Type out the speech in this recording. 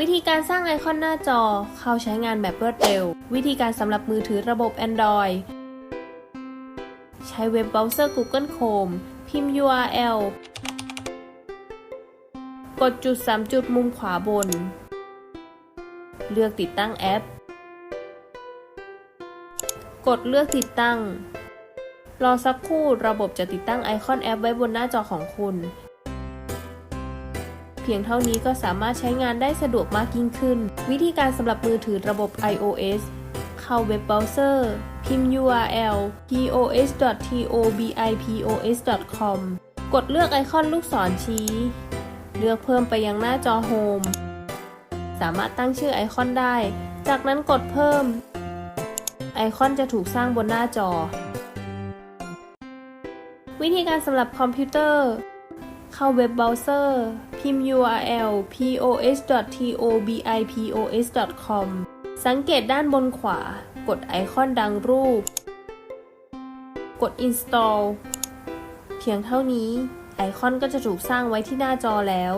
วิธีการสร้างไอคอนหน้าจอ เข้าใช้งานแบบรวดเร็ว วิธีการสำหรับมือถือระบบ Android ใช้เว็บเบราว์เซอร์ Google Chrome พิมพ์ URL กดจุด 3 จุดมุมขวาบน เลือกติดตั้งแอป กดเลือกติดตั้ง รอสักครู่ระบบจะติดตั้งไอคอนแอปไว้บนหน้าจอของคุณ พียงเท่านี้ก็สามารถใช้งานได้สะดวกมากยิ่งขึ้น วิธีการสำหรับมือถือระบบ iOS เข้าเว็บเบราว์เซอร์ พิมพ์ URL pos.tobipos.com กดเลือกไอคอนลูกศรชี้ เลือกเพิ่มไปยังหน้าจอโฮมสามารถตั้งชื่อไอคอนได้ จากนั้นกดเพิ่ม ไอคอนจะถูกสร้างบนหน้าจอ วิธีการสำหรับคอมพิวเตอร์ เข้าเว็บเบราว์เซอร์ พิมพ์ URL pos.tobipos.com สังเกตด้านบนขวา กดไอคอนดังรูป กด install เพียงเท่านี้ ไอคอนก็จะถูกสร้างไว้ที่หน้าจอแล้ว